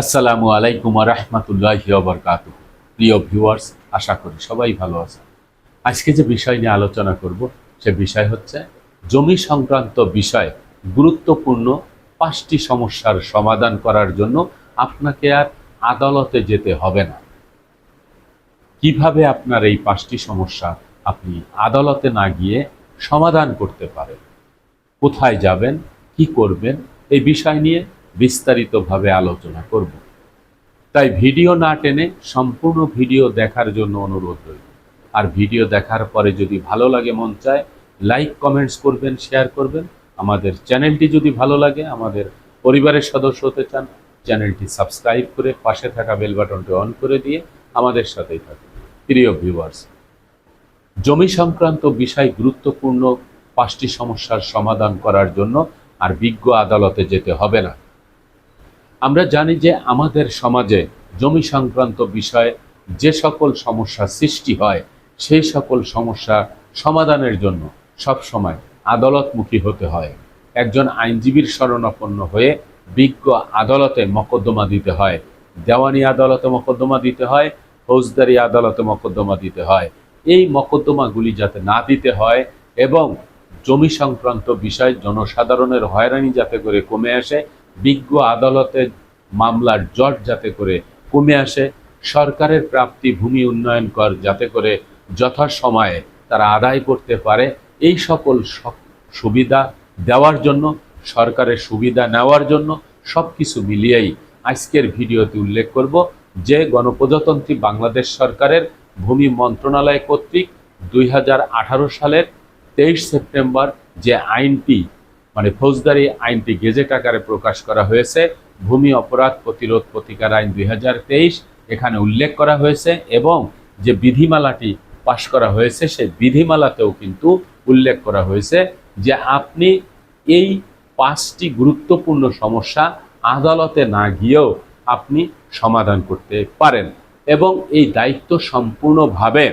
আসসালামু আলাইকুম রহমতুল্লাহ বরকাত প্রিয় ভিউয়ার্স, আশা করি সবাই ভালো আছে আজকে যে বিষয় নিয়ে আলোচনা করব, সে বিষয় হচ্ছে জমি সংক্রান্ত বিষয়। গুরুত্বপূর্ণ পাঁচটি সমস্যার সমাধান করার জন্য আপনাকে আর আদালতে যেতে হবে না। কীভাবে আপনার এই পাঁচটি সমস্যা আপনি আদালতে না গিয়ে সমাধান করতে পারেন? কোথায় যাবেন? কি করবেন? এই বিষয় নিয়ে বিস্তারিতভাবে আলোচনা করব। তাই ভিডিও না টেনে সম্পূর্ণ ভিডিও দেখার জন্য অনুরোধ রইল। আর ভিডিও দেখার পরে যদি ভালো লাগে, মন চায়, লাইক, কমেন্টস করবেন, শেয়ার করবেন। আমাদের চ্যানেলটি যদি ভালো লাগে, আমাদের পরিবারের সদস্য হতে চান, চ্যানেলটি সাবস্ক্রাইব করে পাশে থাকা বেল বাটনটি অন করে দিয়ে আমাদের সাথেই থাকুন। প্রিয় ভিউয়ার্স, জমি সংক্রান্ত বিষয় গুরুত্বপূর্ণ, পাঁচটি সমস্যার সমাধান করার জন্য আর বিজ্ঞ আদালতে যেতে হবে না। আমরা জানি যে আমাদের সমাজে জমি সংক্রান্ত বিষয়ে যে সকল সমস্যা সৃষ্টি হয়, সেই সকল সমস্যা সমাধানের জন্য সব সময় আদালতমুখী হতে হয়। একজন আইনজীবীর শরণাপন্ন হয়ে বিজ্ঞ আদালতে মকদ্দমা দিতে হয়, দেওয়ানি আদালতে মকদ্দমা দিতে হয়, ফৌজদারি আদালতে মকদ্দমা দিতে হয়। এই মকদ্দমাগুলি যাতে না দিতে হয় এবং জমি সংক্রান্ত বিষয় জনসাধারণের হয়রানি যাতে করে কমে আসে বিজ্ঞ আদালতে মামলার জট যাতে করে কমে আসে, সরকারের প্রাপ্তি ভূমি উন্নয়ন কর যাতে করে যথাসময়ে তারা আদায় করতে পারে, এই সকল সুবিধা দেওয়ার জন্য, সরকারের সুবিধা নেওয়ার জন্য সব কিছু মিলিয়েই আজকের ভিডিওতে উল্লেখ করব যে গণপ্রজাতন্ত্রী বাংলাদেশ সরকারের ভূমি মন্ত্রণালয় কর্তৃক দুই হাজার আঠারো সালের তেইশ সেপ্টেম্বর যে আইনটি মানে ফৌজদারি আইনটি গেজেট আকারে প্রকাশ করা হয়েছে। ভূমি অপরাধ প্রতিরোধ প্রতিকার আইন দুই হাজার তেইশ এখানে উল্লেখ করা হয়েছে এবং যে বিধিমালাটি পাশ করা হয়েছে সেই বিধিমালাতেও কিন্তু উল্লেখ করা হয়েছে যে আপনি এই পাঁচটি গুরুত্বপূর্ণ সমস্যা আদালতে না গিয়েও আপনি সমাধান করতে পারেন এবং এই দায়িত্ব সম্পূর্ণভাবে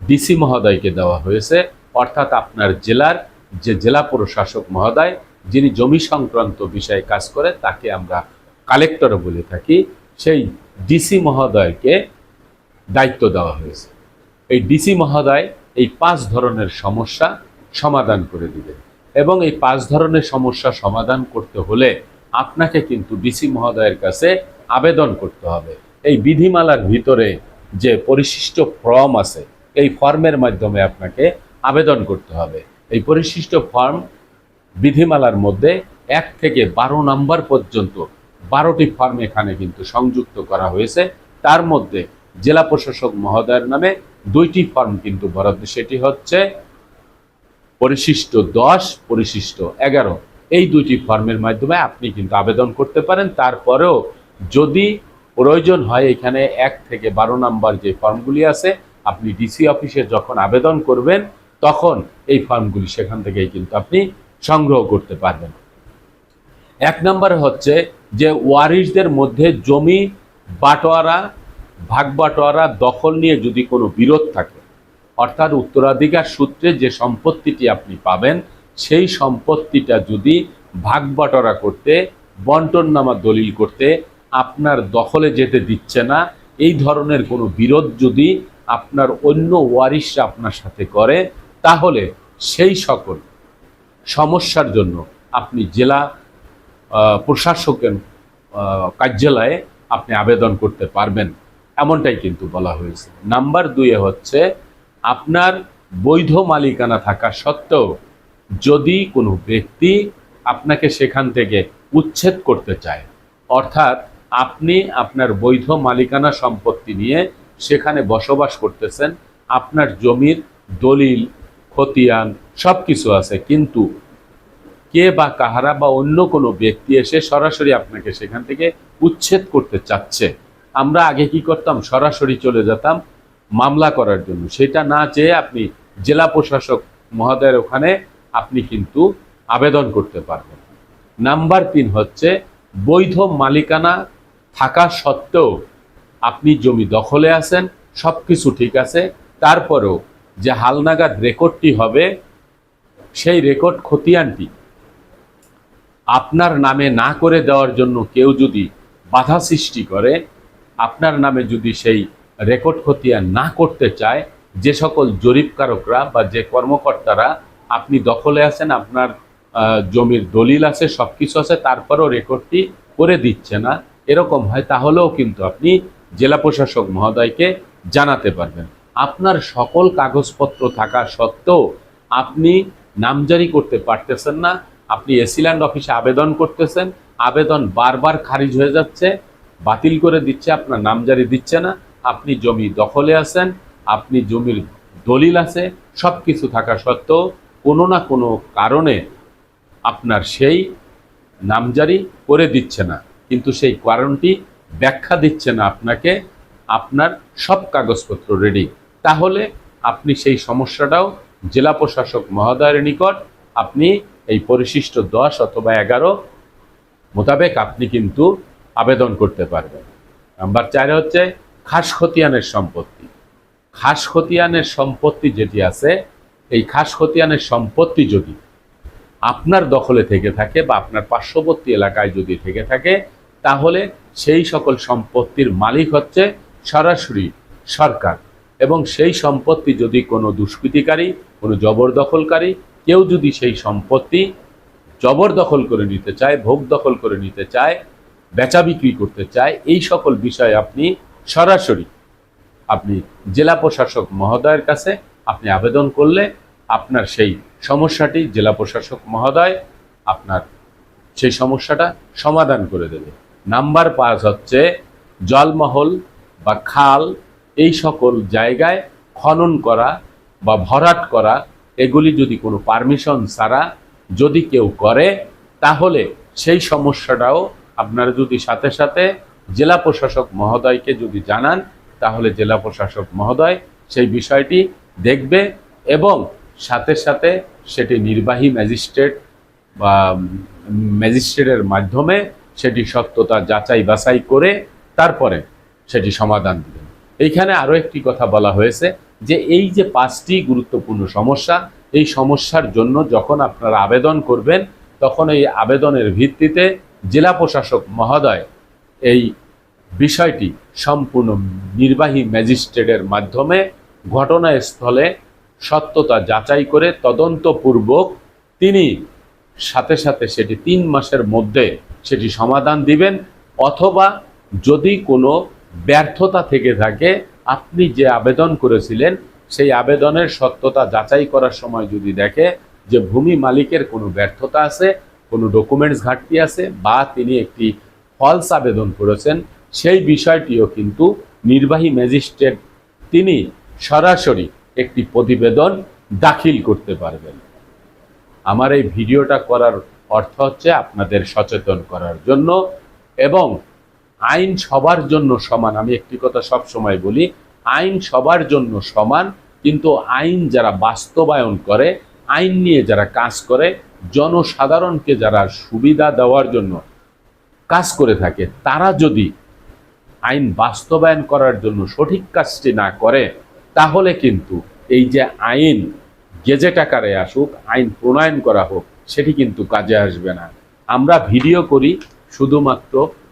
ডিসি মহোদয়কে দেওয়া হয়েছে। অর্থাৎ আপনার জেলার যে জেলা প্রশাসক মহোদয়, যিনি জমি সংক্রান্ত বিষয়ে কাজ করে, তাকে আমরা কালেক্টর বলে থাকি। সেই ডিসি মহোদয়কে দায়িত্ব দেওয়া হয়েছে। এই ডিসি মহোদয় এই পাঁচ ধরনের সমস্যা সমাধান করে দিবেন। এবং এই পাঁচ ধরনের সমস্যা সমাধান করতে হলে আপনাকে কিন্তু ডিসি মহোদয়ের কাছে আবেদন করতে হবে। এই বিধিমালার ভিতরে যে পরিশিষ্ট ফর্ম আছে, এই ফর্মের মাধ্যমে আপনাকে আবেদন করতে হবে। এই পরিশিষ্ট ফর্ম বিধিমালার মধ্যে এক থেকে বারো নাম্বার পর্যন্ত বারোটি ফর্ম এখানে কিন্তু সংযুক্ত করা হয়েছে। তার মধ্যে জেলা প্রশাসক মহোদয়ের নামে দুইটি ফর্ম কিন্তু বরাদ্দ, সেটি হচ্ছে পরিশিষ্ট দশ, পরিশিষ্ট এগারো। এই দুইটি ফর্মের মাধ্যমে আপনি কিন্তু আবেদন করতে পারেন। তারপরেও যদি প্রয়োজন হয় এখানে এক থেকে বারো নাম্বার যে ফর্মগুলি আছে, আপনি ডিসি অফিসে যখন আবেদন করবেন তখন এই ফর্মগুলি সেখান থেকেই কিন্তু আপনি সংগ্রহ করতে পারবেন। এক নম্বরে হচ্ছে যে ওয়ারিশদের মধ্যে জমি বাটোয়ারা, ভাগ বাটোয়ারা দখল নিয়ে যদি কোনো বিরোধ থাকে, অর্থাৎ উত্তরাধিকার সূত্রে যে সম্পত্তিটি আপনি পাবেন, সেই সম্পত্তিটা যদি ভাগ বাটোয়ারা করতে বন্টননামা দলিল করতে আপনার দখলে যেতে দিচ্ছে না, এই ধরনের কোনো বিরোধ যদি আপনার অন্য ওয়ারিশরা আপনার সাথে করে তাহলে সেই সকল সমস্যার জন্য আপনি জেলা প্রশাসকের কার্যালয়ে আপনি আবেদন করতে পারবেন। এমনটাই কিন্তু বলা হয়েছে। নাম্বার দুইয়ে হচ্ছে, আপনার বৈধ মালিকানা থাকা সত্ত্বেও যদি কোনো ব্যক্তি আপনাকে সেখান থেকে উচ্ছেদ করতে চায়, অর্থাৎ আপনি আপনার বৈধ মালিকানা সম্পত্তি নিয়ে সেখানে বসবাস করতেছেন, আপনার জমির দলিল খতিয়ান সব কিছু আছে। কিন্তু কে বা কাহারা বা অন্য কোনো ব্যক্তি এসে সরাসরি আপনাকে সেখান থেকে উচ্ছেদ করতে চাচ্ছে? আমরা আগে কি করতাম? সরাসরি চলে যেতাম মামলা করার জন্য। সেটা না চেয়ে আপনি জেলা প্রশাসক মহোদয়ের ওখানে আপনি কিন্তু আবেদন করতে পারবেন। নাম্বার তিন হচ্ছে, বৈধ মালিকানা থাকা সত্ত্বেও আপনি জমি দখলে আছেন সব কিছু ঠিক আছে, তারপরেও যে হালনাগাদ রেকর্ডটি হবে, সেই রেকর্ড খতিয়ানটি আপনার নামে না করে দেওয়ার জন্য কেউ যদি বাধা সৃষ্টি করে, আপনার নামে যদি সেই রেকর্ড খতিয়ান না করতে চায়, যে সকল জরিপকারকরা বা যে কর্মকর্তারা আপনি দখলে আছেন, আপনার জমির দলিল আছে সব কিছু আছে, তারপরেও রেকর্ডটি করে দিচ্ছে না, এরকম হয়, তাহলেও কিন্তু আপনি জেলা প্রশাসক মহোদয়কে জানাতে পারবেন। আপনার সকল কাগজপত্র থাকা সত্ত্বেও আপনি নামজারি করতে পারতেছেন না, আপনি এসিল্যান্ড অফিসে আবেদন করতেছেন, আবেদন বারবার খারিজ হয়ে যাচ্ছে, বাতিল করে দিচ্ছে, আপনার নামজারি দিচ্ছে না, আপনি জমি দখলে আছেন, আপনি জমির দলিল আছে সব কিছু থাকা সত্ত্বেও কোনো না কোনো কারণে আপনার সেই নামজারি করে দিচ্ছে না, কিন্তু সেই কারণটি ব্যাখ্যা দিচ্ছে না আপনাকে, আপনার সব কাগজপত্র রেডি তাহলে আপনি সেই সমস্যাটাও জেলা প্রশাসক মহোদয়ের নিকট, আপনি এই পরিশিষ্ট দশ অথবা এগারো মোতাবেক আপনি কিন্তু আবেদন করতে পারবেন। নাম্বার চারে হচ্ছে খাস খতিয়ানের সম্পত্তি। খাস খতিয়ানের সম্পত্তি যেটি আছে, এই খাস খতিয়ানের সম্পত্তি যদি আপনার দখলে থেকে থাকে বা আপনার পার্শ্ববর্তী এলাকায় যদি থেকে থাকে, তাহলে সেই সকল সম্পত্তির মালিক হচ্ছে সরাসরি সরকার। এবং সেই সম্পত্তি যদি কোনো দুষ্কৃতিকারী, কোনো জবরদখলকারী, কেউ যদি সেই সম্পত্তি জবরদখল করে নিতে চায়, ভোগ দখল করে নিতে চায়, বেচা বিক্রি করতে চায়, এই সকল বিষয়ে আপনি সরাসরি আপনি জেলা প্রশাসক মহোদয়ের কাছে আপনি আবেদন করলে আপনার সেই সমস্যাটি জেলা প্রশাসক মহোদয় আপনার সেই সমস্যাটা সমাধান করে দেবে। নাম্বার পাঁচ হচ্ছে জলমহল বা খাল এই সকল জায়গায় খনন করা বা ভরাট করা, এগুলি যদি কোনো পারমিশন ছাড়া যদি কেউ করে, তাহলে সেই সমস্যাটাও আপনারা যদি সাথে সাথে জেলা প্রশাসক মহোদয়কে যদি জানান, তাহলে জেলা প্রশাসক মহোদয় সেই বিষয়টি দেখবে এবং সাথে সাথে সেটি নির্বাহী ম্যাজিস্ট্রেট বা ম্যাজিস্ট্রেটের মাধ্যমে সেটি সত্যতা যাচাই বাছাই করে তারপরে সেটি সমাধান দিবেন এইখানে আরও একটি কথা বলা হয়েছে যে এই যে পাঁচটি গুরুত্বপূর্ণ সমস্যা, এই সমস্যার জন্য যখন আপনারা আবেদন করবেন, তখন এই আবেদনের ভিত্তিতে জেলা প্রশাসক মহোদয় এই বিষয়টি সম্পূর্ণ নির্বাহী ম্যাজিস্ট্রেটের মাধ্যমে ঘটনাস্থলে সত্যতা যাচাই করে তদন্তপূর্বক তিনি সাথে সাথে সেটি তিন মাসের মধ্যে সেটি সমাধান দিবেন, অথবা যদি কোনো ব্যর্থতা থেকে থাকে। আপনি যে আবেদন করেছিলেন, সেই আবেদনের সত্যতা যাচাই করার সময় যদি দেখে যে ভূমি মালিকের কোনো ব্যর্থতা আছে, কোনো ডকুমেন্টস ঘাটতি আছে বা তিনি একটি ফলস আবেদন করেছেন, সেই বিষয়টিও কিন্তু নির্বাহী ম্যাজিস্ট্রেট তিনি সরাসরি একটি প্রতিবেদন দাখিল করতে পারবেন। আমার এই ভিডিওটা করার অর্থ হচ্ছে আপনাদের সচেতন করার জন্য এবং আইন সবার জন্য সমান। আমি একটি কথা সব সময় বলি, আইন সবার জন্য সমান, কিন্তু আইন যারা বাস্তবায়ন করে, আইন নিয়ে যারা কাজ করে, জনসাধারণকে যারা সুবিধা দেওয়ার জন্য কাজ করে থাকে, তারা যদি আইন বাস্তবায়ন করার জন্য সঠিক কাজটি না করে, তাহলে কিন্তু এই যে আইন গেজেট আকারে আসুক, আইন প্রণয়ন করা হোক, সেটি কিন্তু কাজে আসবে না। আমরা ভিডিও করি শুধুমাত্র